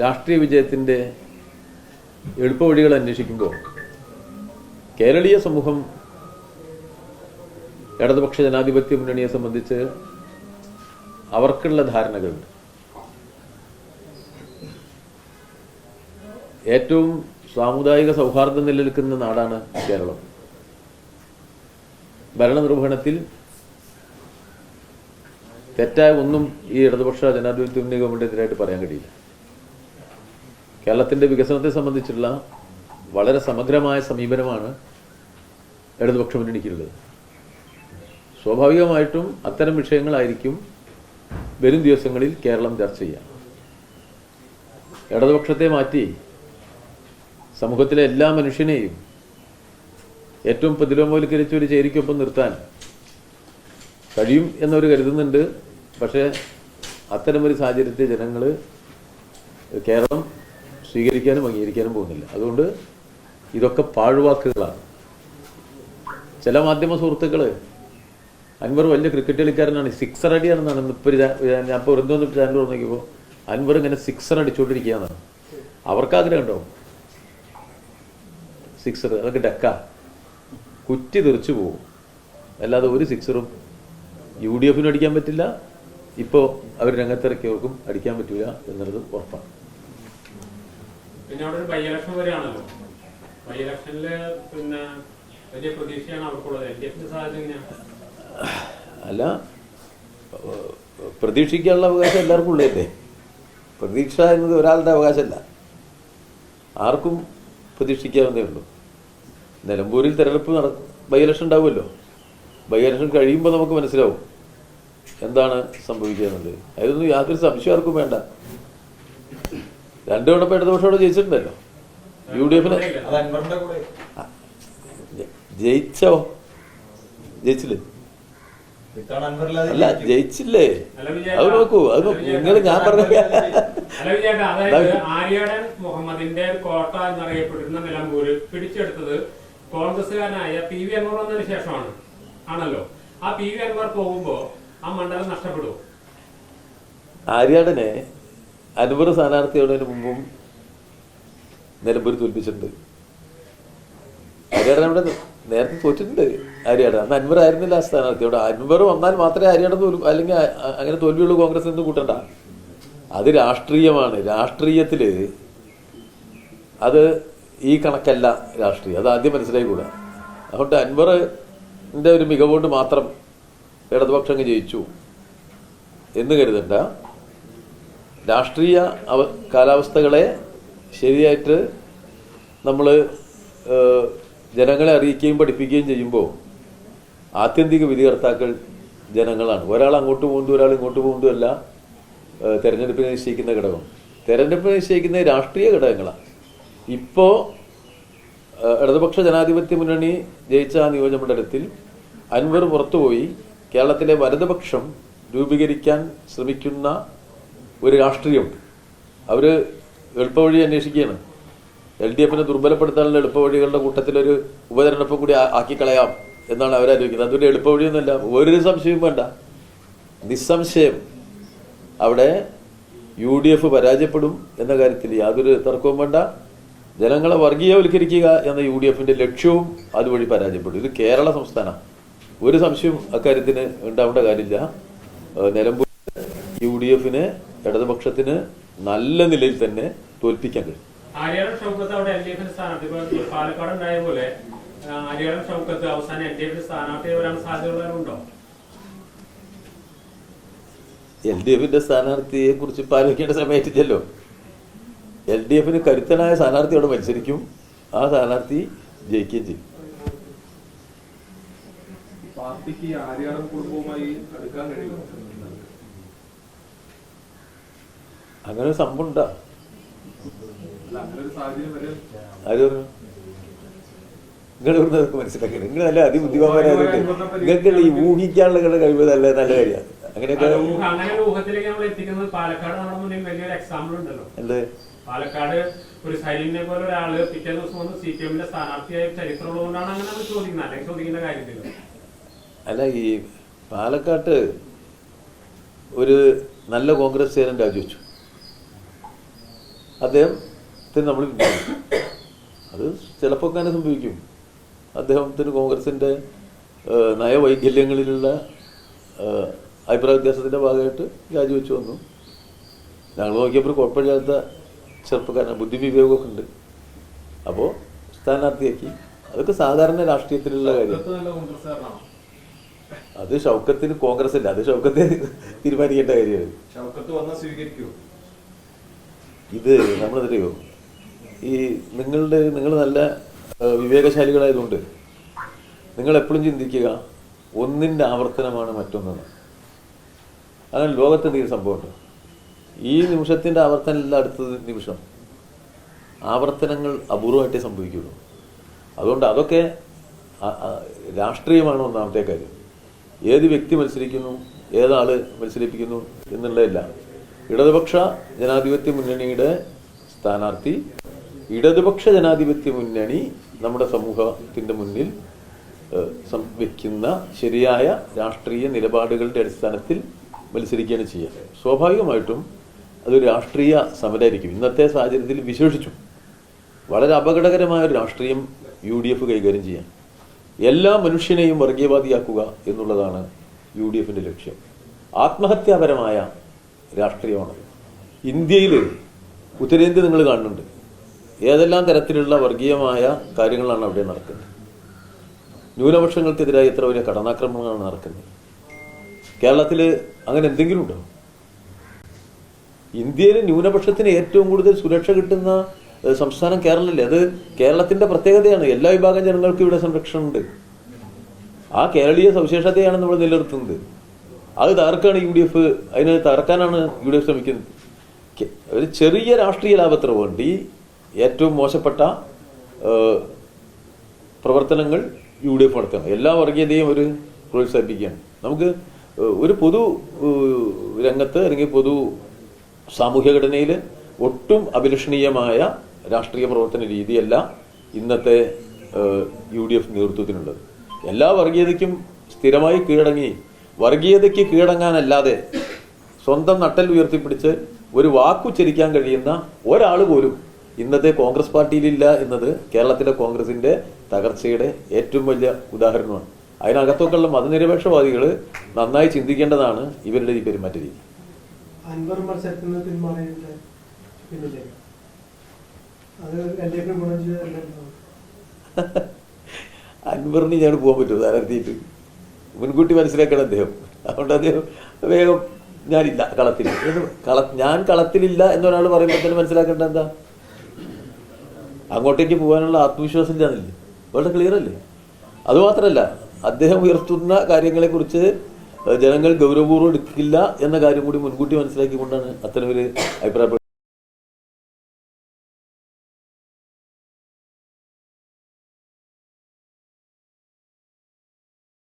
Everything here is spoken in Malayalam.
രാഷ്ട്രീയ വിജയത്തിന്റെ എളുപ്പവഴികൾ അന്വേഷിക്കുമ്പോൾ കേരളീയ സമൂഹം ഇടതുപക്ഷ ജനാധിപത്യ മുന്നണിയെ സംബന്ധിച്ച് അവർക്കുള്ള ധാരണകളുണ്ട്. ഏറ്റവും സാമുദായിക സൗഹാർദ്ദം നിലനിൽക്കുന്ന നാടാണ് കേരളം. ഭരണനിർവഹണത്തിൽ തെറ്റായ ഒന്നും ഈ ഇടതുപക്ഷ ജനാധിപത്യ മുന്നണി ഗവൺമെന്റിനെതിരായിട്ട് പറയാൻ കഴിയില്ല. കേരളത്തിന്റെ വികസനത്തെ സംബന്ധിച്ചുള്ള വളരെ സമഗ്രമായ സമീപനമാണ് ഇടതുപക്ഷം മുന്നണിക്കുള്ളത്. സ്വാഭാവികമായിട്ടും അത്തരം വിഷയങ്ങളായിരിക്കും വരും ദിവസങ്ങളിൽ കേരളം ചർച്ച ചെയ്യുക. ഇടതുപക്ഷത്തെ മാറ്റി സമൂഹത്തിലെ എല്ലാ മനുഷ്യനെയും ഏറ്റവും പ്രതിലോമവൽക്കരിച്ച ഒരു ചേരിക്കൊപ്പം നിർത്താൻ കഴിയും എന്നവർ കരുതുന്നുണ്ട്. പക്ഷേ അത്തരമൊരു സാഹചര്യത്തെ ജനങ്ങൾ കേരളം സ്വീകരിക്കാനും അംഗീകരിക്കാനും പോകുന്നില്ല. അതുകൊണ്ട് ഇതൊക്കെ പാഴ്വാക്കുകളാണ്. ചില മാധ്യമ സുഹൃത്തുക്കൾ അൻവർ വലിയ ക്രിക്കറ്റ് കളിക്കാരനാണ്. സിക്സർ അടിയാണെന്നാണ് ഇപ്പോൾ ഞാൻ ഇപ്പോൾ ഒരു തോന്നുന്നു ചാനൽ നോക്കിയപ്പോൾ അൻവർ ഇങ്ങനെ സിക്സർ അടിച്ചുകൊണ്ടിരിക്കുകയാണ് അവർക്ക് ആഗ്രഹം ഉണ്ടാവും. സിക്സർ അതൊക്കെ ഡക്ക. കുറ്റി തെറിച്ചു പോകും അല്ലാതെ ഒരു സിക്സറും യു ഡി എഫിനും അടിക്കാൻ പറ്റില്ല. ഇപ്പോൾ അവർ രംഗത്തിറക്കിയവർക്കും അടിക്കാൻ പറ്റില്ല എന്നുള്ളത് ഉറപ്പാണ്. പിന്നെ അവിടെ ഒരു ബൈ ഇലക്ഷൻ വരെയാണല്ലോ. ബൈ ഇലക്ഷനിൽ പിന്നെ വലിയ പ്രതീക്ഷയാണ് അവർക്കുള്ളത്. എൽ ഡി എഫിന്റെ സാധ്യത എങ്ങനെയാണ് അല്ല പ്രതീക്ഷിക്കാനുള്ള അവകാശം എല്ലാവർക്കും ഉള്ളതല്ലേ? പ്രതീക്ഷ എന്നത് ഒരാളുടെ അവകാശമല്ല. ആർക്കും പ്രതീക്ഷിക്കാവുന്നേ ഉള്ളൂ. നിലമ്പൂരിൽ തെരഞ്ഞെടുപ്പ് നട ബൈ ഇലക്ഷൻ ഉണ്ടാവുമല്ലോ. ബൈ ഇലക്ഷൻ കഴിയുമ്പോൾ നമുക്ക് മനസ്സിലാവും എന്താണ് സംഭവിക്കുന്നത് അതിലൊന്നും യാതൊരു സംശയം ആർക്കും വേണ്ട. രണ്ടു തവണ ഇടതുപക്ഷോടെ ജയിച്ചിട്ടുണ്ടല്ലോ. യു ഡി എഫിന് ജയിച്ചോ? ജയിച്ചില്ലേ? അല്ല ജയിച്ചില്ലേ? അത് നോക്കൂ അത് നിങ്ങൾ ഞാൻ പറഞ്ഞ ആര്യാടൻ മുഹമ്മദിന്റെ കോട്ട എന്നറിയപ്പെട്ടിരുന്ന നിലമ്പൂര് പിടിച്ചെടുത്തത് കോൺഗ്രസ്സുകാരനായ പി വി അൻവർ വന്നതിന് ശേഷമാണ്. ആണല്ലോ. ആ പി വി അൻവർ പോകുമ്പോ ആ മണ്ഡലം ആര്യാടനെ അൻവർ സ്ഥാനാർത്ഥിയാവുന്നതിന് മുമ്പും നിലമ്പൂർ തോൽപ്പിച്ചിട്ടുണ്ട്. ഹരിയാടൻ അവിടെ നേരത്തെ തോറ്റിട്ടുണ്ട് ഹരിയാടൻ അന്ന് അൻവർ ആയിരുന്നില്ല സ്ഥാനാർത്ഥി അവിടെ അൻവർ വന്നാൽ മാത്രമേ ഹരിയാടൻ തോൽവി അല്ലെങ്കിൽ അങ്ങനെ തോൽവിയുള്ളൂ കോൺഗ്രസ് എന്ന് കൂട്ടണ്ട. അത് രാഷ്ട്രീയമാണ്. രാഷ്ട്രീയത്തിൽ അത് ഈ കണക്കല്ല രാഷ്ട്രീയം. അത് ആദ്യം മനസ്സിലായിക്കൂടാ അതുകൊണ്ട് അൻവറിന്റെ ഒരു മികവുകൊണ്ട് മാത്രം ഇടതുപക്ഷം ജയിച്ചു എന്ന് കരുതണ്ട. രാഷ്ട്രീയ അവ കാലാവസ്ഥകളെ ശരിയായിട്ട് നമ്മൾ ജനങ്ങളെ അറിയിക്കുകയും പഠിപ്പിക്കുകയും ചെയ്യുമ്പോൾ ആത്യന്തിക വിധികർത്താക്കൾ ജനങ്ങളാണ്. ഒരാൾ അങ്ങോട്ട് പോകുന്നതും ഒരാൾ ഇങ്ങോട്ട് പോകുന്നതും അല്ല തെരഞ്ഞെടുപ്പിനെ നിശ്ചയിക്കുന്ന ഘടകം. തെരഞ്ഞെടുപ്പിനെ നിശ്ചയിക്കുന്ന രാഷ്ട്രീയ ഘടകങ്ങളാണ് ഇപ്പോൾ ഇടതുപക്ഷ ജനാധിപത്യ മുന്നണി ജയിച്ച ആ നിയോജകമണ്ഡലത്തിൽ അൻവർ പുറത്തുപോയി കേരളത്തിലെ വലതുപക്ഷം രൂപീകരിക്കാൻ ശ്രമിക്കുന്ന ഒരു രാഷ്ട്രീയമുണ്ട് അവർ എളുപ്പവഴി അന്വേഷിക്കുകയാണ്. എൽ ഡി എഫിനെ ദുർബലപ്പെടുത്താനുള്ള എളുപ്പവഴികളുടെ കൂട്ടത്തിലൊരു ഉപതെരഞ്ഞെടുപ്പ് കൂടി ആക്കി കളയാം എന്നാണ് അവരാലോചിക്കുന്നത് അതൊരു എളുപ്പവഴിയൊന്നുമല്ല. ഒരു സംശയവും വേണ്ട. നിസ്സംശയം. അവിടെ യു ഡി എഫ് പരാജയപ്പെടും എന്ന കാര്യത്തിൽ യാതൊരു തർക്കവും വേണ്ട. ജനങ്ങളെ വർഗീയവൽക്കരിക്കുക എന്ന യു ഡി എഫിന്റെ ലക്ഷ്യവും അതുവഴി പരാജയപ്പെടും. ഇത് കേരള സംസ്ഥാനം. ഒരു സംശയവും അക്കാര്യത്തിന് ഉണ്ടാവേണ്ട കാര്യമില്ല. നിലമ്പൂർ യു ഡി എഫിന് ഇടതുപക്ഷത്തിന് നല്ല നിലയിൽ തന്നെ തോൽപ്പിക്കാൻ കഴിയും. ആര്യാടൻ ഷൗക്കത്ത് അവിടെ എൽ ഡി എഫിന്റെ സ്ഥാനാർത്ഥി പാലക്കാട് ഉണ്ടായ പോലെ ആ, ആര്യാടൻ ഷൗക്കത്ത് അവസാനം എൽ ഡി എഫിന്റെ സ്ഥാനാർത്ഥി വരാൻ സാധ്യതയുള്ളവരുണ്ടോ? എൽ ഡി എഫിന്റെ സ്ഥാനാർത്ഥിയെ കുറിച്ച് പാലിക്കേണ്ട സമയത്തില്ലല്ലോ. എൽ ഡി എഫിന് കരുത്തനായ സ്ഥാനാർത്ഥി അവിടെ മത്സരിക്കും. ആ സ്ഥാനാർത്ഥി ജയിക്കുകയും ചെയ്യും. പാർട്ടിക്ക് ആര്യാടം കുടുംബവുമായി അടുക്കാൻ കഴിയുമോ? അങ്ങനെ ഒരു സംഭവം ഉണ്ടാ. ആര് പറഞ്ഞു? നിങ്ങൾ പറഞ്ഞതൊക്കെ മനസ്സിലാക്കി നിങ്ങൾ നല്ല അതിബുദ്ധിമാന്മാരായതുകൊണ്ട് നിങ്ങൾക്ക് ഈ ഊഹിക്കാനുള്ള കഴിവ് നല്ല നല്ല കാര്യമാണ്. അങ്ങനെയൊക്കെ എന്ത്? പാലക്കാട് ഒരു സൈലിനെ പോലെ ഒരാൾ പിറ്റേ ദിവസം വന്ന് സി പി എമ്മിന്റെ സ്ഥാനാർത്ഥിയായ ചരിത്രമുള്ളതുകൊണ്ടാണ് അങ്ങനെ ചോദിക്കുന്നത്. അല്ലെങ്കിൽ ചോദിക്കേണ്ട കാര്യത്തില്ല അല്ല ഈ പാലക്കാട്ട് ഒരു നല്ല കോൺഗ്രസ് ചേരൻ രാജിവെച്ചു. അദ്ദേഹത്തിന് നമ്മൾ പിന്തുണയ്ക്കും അത് ചിലപ്പോൾ അങ്ങനെ സംഭവിക്കും. അദ്ദേഹത്തിന് കോൺഗ്രസിന്റെ നയവൈകല്യങ്ങളിലുള്ള അഭിപ്രായ വ്യത്യാസത്തിന്റെ ഭാഗമായിട്ട് രാജിവെച്ചു വന്നു. ഞങ്ങൾ നോക്കിയപ്പോൾ കുഴപ്പമില്ലാത്ത ചെറുപ്പക്കാരനാണ്. ബുദ്ധി വിവേകമൊക്കെ ഉണ്ട് അപ്പോൾ സ്ഥാനാർത്ഥിയാക്കി. അതൊക്കെ സാധാരണ രാഷ്ട്രീയത്തിലുള്ള കാര്യം. അത് ഷൗക്കത്തിന് കോൺഗ്രസ് അല്ല അത് ഷൗക്കത്തെ തീരുമാനിക്കേണ്ട കാര്യമാണ്. ഷൗക്കത്ത് ഇത് നമ്മളെന്തറിയോ ഈ നിങ്ങളുടെ നിങ്ങൾ നല്ല വിവേകശാലികളായതുകൊണ്ട് നിങ്ങൾ എപ്പോഴും ചിന്തിക്കുക ഒന്നിന്റെ ആവർത്തനമാണ് മറ്റൊന്നെന്ന്. അങ്ങനെ ലോകത്ത് എന്തെങ്കിലും സംഭവമുണ്ട്. ഈ നിമിഷത്തിന്റെ ആവർത്തനമല്ല അടുത്ത നിമിഷം. ആവർത്തനങ്ങൾ അപൂർവമായിട്ടേ സംഭവിക്കുള്ളൂ. അതുകൊണ്ട് അതൊക്കെ രാഷ്ട്രീയമാണ് ഒന്നാമത്തെ കാര്യം. ഏത് വ്യക്തി മത്സരിക്കുന്നു ഏതാൾ മത്സരിപ്പിക്കുന്നു എന്നുള്ളതല്ല. ഇടതുപക്ഷ ജനാധിപത്യ മുന്നണിയുടെ സ്ഥാനാർത്ഥി ഇടതുപക്ഷ ജനാധിപത്യ മുന്നണി നമ്മുടെ സമൂഹത്തിന്റെ മുന്നിൽ വയ്ക്കുന്ന ശരിയായ രാഷ്ട്രീയ നിലപാടുകളുടെ അടിസ്ഥാനത്തിൽ മത്സരിക്കുകയാണ് ചെയ്യുക. സ്വാഭാവികമായിട്ടും അതൊരു രാഷ്ട്രീയ സമരമായിരിക്കും ഇന്നത്തെ സാഹചര്യത്തിൽ വിശേഷിച്ചു വളരെ അപകടകരമായ ഒരു രാഷ്ട്രീയം യു ഡി എഫ് കൈകാര്യം ചെയ്യാൻ. എല്ലാ മനുഷ്യനെയും വർഗീയവാദിയാക്കുക എന്നുള്ളതാണ് യു ഡി എഫിന്റെ ലക്ഷ്യം. ആത്മഹത്യാപരമായ രാഷ്ട്രീയമാണ്. ഇന്ത്യയിൽ ഉത്തരേന്ത്യ നിങ്ങൾ കാണുന്നുണ്ട്. ഏതെല്ലാം തരത്തിലുള്ള വർഗീയമായ കാര്യങ്ങളാണ് അവിടെ നടക്കുന്നത്? ന്യൂനപക്ഷങ്ങൾക്കെതിരായി എത്ര വലിയ കടന്നാക്രമണങ്ങളാണ് നടക്കുന്നത്? കേരളത്തിൽ അങ്ങനെ എന്തെങ്കിലും ഉണ്ടോ? ഇന്ത്യയിൽ ന്യൂനപക്ഷത്തിന് ഏറ്റവും കൂടുതൽ സുരക്ഷ കിട്ടുന്ന സംസ്ഥാനം കേരളമല്ലേ? അത് കേരളത്തിന്റെ പ്രത്യേകതയാണ്. എല്ലാ വിഭാഗം ജനങ്ങൾക്കും ഇവിടെ സംരക്ഷണം ഉണ്ട് ആ കേരളീയ സവിശേഷതയാണ് നമ്മൾ നിലനിർത്തുന്നത്. അത് തകർക്കാണ് യു ഡി എഫ് അതിന് തകർക്കാനാണ് യു ഡി എഫ് ശ്രമിക്കുന്നത് ഒരു ചെറിയ രാഷ്ട്രീയ ലാഭത്തിന് വേണ്ടി ഏറ്റവും മോശപ്പെട്ട പ്രവർത്തനങ്ങൾ യു ഡി എഫ് നടത്തണം എല്ലാ വർഗീയതയും അവർ പ്രോത്സാഹിപ്പിക്കുകയാണ്. നമുക്ക് ഒരു പൊതു രംഗത്ത് അല്ലെങ്കിൽ പൊതു സാമൂഹ്യ ഘടനയിൽ ഒട്ടും അഭിലഷണീയമായ രാഷ്ട്രീയ പ്രവർത്തന രീതിയല്ല ഇന്നത്തെ യു ഡി എഫ് നേതൃത്വത്തിനുള്ളത്. എല്ലാ വർഗീയതയ്ക്കും സ്ഥിരമായി കീഴടങ്ങി വർഗീയതയ്ക്ക് കീഴടങ്ങാനല്ലാതെ സ്വന്തം നട്ടൽ ഉയർത്തിപ്പിടിച്ച് ഒരു വാക്കുച്ചരിക്കാൻ കഴിയുന്ന ഒരാൾ പോലും ഇന്നത്തെ കോൺഗ്രസ് പാർട്ടിയിലില്ല എന്നത് കേരളത്തിലെ കോൺഗ്രസിന്റെ തകർച്ചയുടെ ഏറ്റവും വലിയ ഉദാഹരണമാണ്. അതിനകത്തൊക്കെയുള്ള മതനിരപേക്ഷവാദികൾ നന്നായി ചിന്തിക്കേണ്ടതാണ് ഇവരുടെ ഈ പെരുമാറ്റ രീതി. അൻവറിന് ഞാൻ പോകാൻ പറ്റുമോ? സ്ഥാനാർത്ഥിയിട്ട് മുൻകൂട്ടി മനസ്സിലാക്കണം അദ്ദേഹം. അതുകൊണ്ട് അദ്ദേഹം വേഗം ഞാനില്ല കളത്തിൽ. കള ഞാൻ കളത്തിലില്ല എന്നൊരാൾ പറയുമ്പോൾ തന്നെ മനസ്സിലാക്കേണ്ട എന്താ? അങ്ങോട്ടേക്ക് പോകാനുള്ള ആത്മവിശ്വാസം ഇല്ലാന്നില്ലേ വളരെ ക്ലിയർ അല്ലേ? അതുമാത്രമല്ല അദ്ദേഹം ഉയർത്തുന്ന കാര്യങ്ങളെക്കുറിച്ച് ജനങ്ങൾ ഗൗരവപൂർവം എടുക്കില്ല എന്ന കാര്യം കൂടി മുൻകൂട്ടി മനസ്സിലാക്കിക്കൊണ്ടാണ് അത്തരം ഒരു അഭിപ്രായ